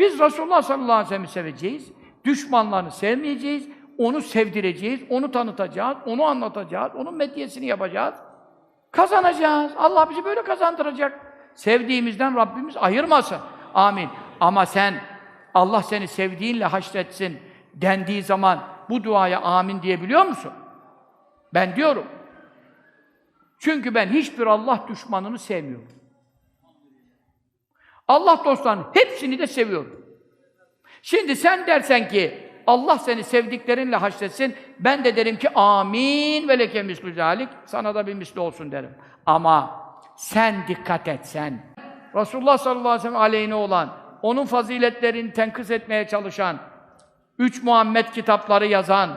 Biz Resulullah sallallahu aleyhi ve sellem'i seveceğiz. Düşmanlarını sevmeyeceğiz. Onu sevdireceğiz, onu tanıtacağız, onu anlatacağız, onun medyesini yapacağız. Kazanacağız. Allah bizi böyle kazandıracak. Sevdiğimizden Rabbimiz ayırmasın. Amin. Ama sen Allah seni sevdiğinle haşretsin dendiği zaman bu duaya amin diyebiliyor musun? Ben diyorum. Çünkü ben hiçbir Allah düşmanını sevmiyorum. Allah dostlarının hepsini de seviyorum. Şimdi sen dersen ki Allah seni sevdiklerinle haşretsin, ben de derim ki amin ve leke mislü zalik, sana da bir misli olsun derim. Ama sen dikkat et sen. Resulullah sallallahu aleyhi ve sellem aleyhine olan, onun faziletlerini tenkıs etmeye çalışan, üç Muhammed kitapları yazan,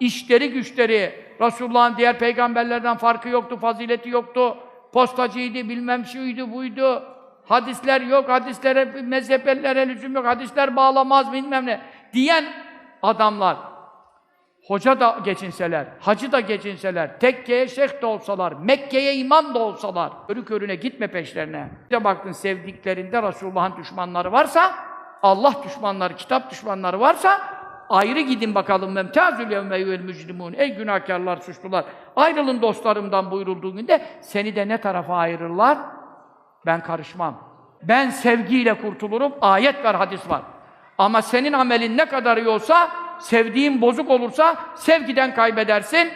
işleri güçleri, Resulullah'ın diğer peygamberlerden farkı yoktu, fazileti yoktu, postacıydı, bilmem şuydu, buydu, hadisler yok, hadislere, mezheplere lüzum yok, hadisler bağlamaz, bilmem ne, diyen adamlar, hoca da geçinseler, hacı da geçinseler, tekkeye şeyh de olsalar, Mekke'ye imam da olsalar, körü körüne gitme peşlerine. Bir de baktın sevdiklerinde Resulullah'ın düşmanları varsa, Allah düşmanları, kitap düşmanları varsa, ayrı gidin bakalım memtazül yevme eyyüel mücrimun. Ey günahkarlar, suçlular, ayrılın dostlarımdan buyurulduğu günde, seni de ne tarafa ayırırlar? Ben karışmam. Ben sevgiyle kurtulurum, ayet var, hadis var. Ama senin amelin ne kadar iyi olsa, sevdiğin bozuk olursa, sevgiden kaybedersin,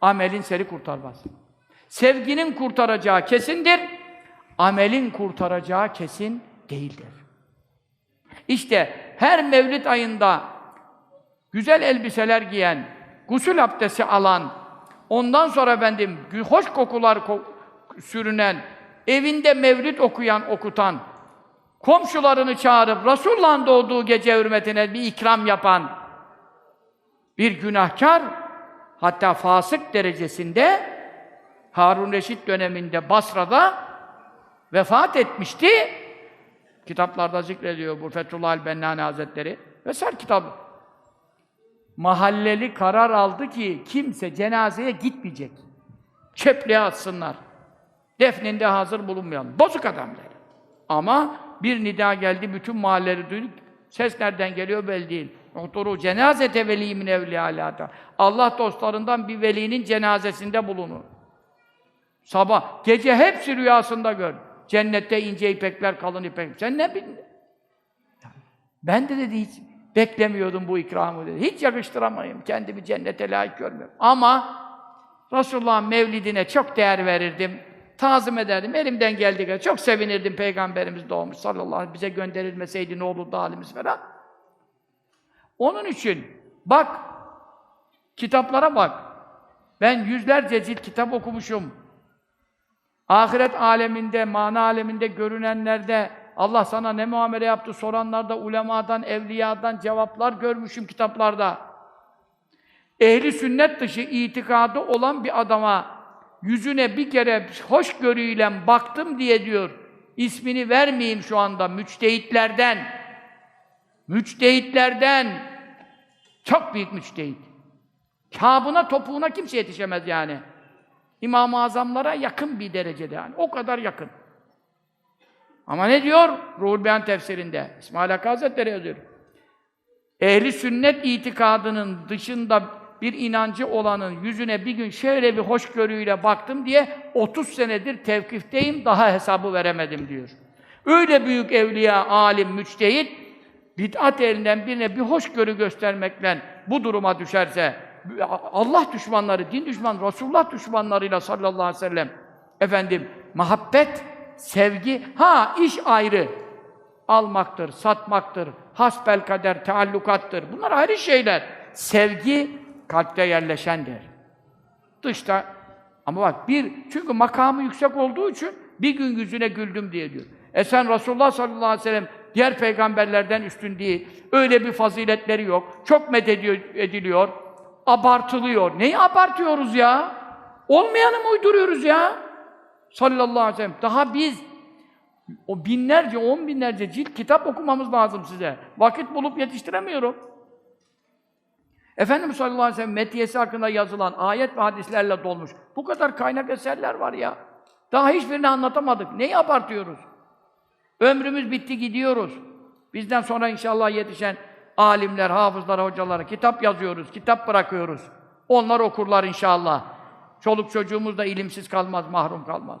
amelin seni kurtarmaz. Sevginin kurtaracağı kesindir, amelin kurtaracağı kesin değildir. İşte her mevlid ayında güzel elbiseler giyen, gusül abdesti alan, ondan sonra efendim hoş kokular ko- sürünen, evinde mevlid okuyan, okutan, komşularını çağırıp Resulullah'ın doğduğu gece hürmetine bir ikram yapan bir günahkar, hatta fasık derecesinde Harun Reşit döneminde Basra'da vefat etmişti. Kitaplarda zikrediyor bu Fethullah el-Bennani Hazretleri. Vesaire kitap. Mahalleli karar aldı ki kimse cenazeye gitmeyecek. Çöplüğe atsınlar. Defninde hazır bulunmayalım. Bozuk adamlar. Ama bir nida geldi, bütün mahalleleri duyduk. Ses nereden geliyor belli değil. Otoru cenazete veli min evliyalâta. Allah dostlarından bir velinin cenazesinde bulunur. Sabah, gece hepsi rüyasında gör. Cennette ince ipekler, kalın ipek. Sen ne bildin? Ben de dedi hiç beklemiyordum bu ikramı dedi. Hiç yakıştıramayım. Kendimi cennete layık görmüyorum. Ama Resulullah'ın mevlidine çok değer verirdim. Tazim ederdim. Elimden geldiği kadar. Çok sevinirdim Peygamberimiz doğmuş sallallahu aleyhi ve. Bize gönderilmeseydi ne olurdu halimiz falan. Onun için bak, kitaplara bak. Ben yüzlerce cilt kitap okumuşum. Ahiret aleminde, mana aleminde görünenlerde Allah sana ne muamele yaptı soranlarda ulemadan, evliyadan cevaplar görmüşüm kitaplarda. Ehli sünnet dışı itikadı olan bir adama yüzüne bir kere hoşgörüyle baktım diye diyor. İsmini vermeyeyim şu anda müçtehitlerden. Müçtehitlerden çok büyük müçtehit. Kâbına, topuğuna kimse yetişemez yani. İmam-ı Azamlara yakın bir derecede yani. O kadar yakın. Ama ne diyor? Ruhul Beyan tefsirinde. İsmail Hakkı Hazretleri yazıyor. Ehli sünnet itikadının dışında bir inancı olanın yüzüne bir gün şöyle bir hoşgörüyle baktım diye 30 senedir tevkifteyim, daha hesabı veremedim diyor. Öyle büyük evliya, alim, müçtehit, bid'at elinden birine bir hoşgörü göstermekle bu duruma düşerse, Allah düşmanları, din düşman, Resulullah düşmanlarıyla sallallahu aleyhi ve sellem, efendim, muhabbet, sevgi, ha iş ayrı. Almaktır, satmaktır, hasbel kader, taallukattır. Bunlar ayrı şeyler. Sevgi, kalpte yerleşendir. Dışta, ama bak bir, çünkü makamı yüksek olduğu için bir gün yüzüne güldüm diye diyor. E sen Resulullah sallallahu aleyhi ve sellem diğer peygamberlerden üstün değil. Öyle bir faziletleri yok. Çok medediyor, ediliyor. Abartılıyor. Neyi abartıyoruz ya? Olmayanı mı uyduruyoruz ya? Sallallahu aleyhi ve sellem. Daha biz o binlerce, on binlerce cilt kitap okumamız lazım size. Vakit bulup yetiştiremiyorum. Efendimiz sallallahu aleyhi ve sellem metiyesi hakkında yazılan ayet ve hadislerle dolmuş. Bu kadar kaynak eserler var ya. Daha hiçbirini anlatamadık. Neyi abartıyoruz? Ömrümüz bitti gidiyoruz. Bizden sonra inşallah yetişen alimler, hafızlar, hocalara kitap yazıyoruz, kitap bırakıyoruz. Onlar okurlar inşallah. Çoluk çocuğumuz da ilimsiz kalmaz, mahrum kalmaz.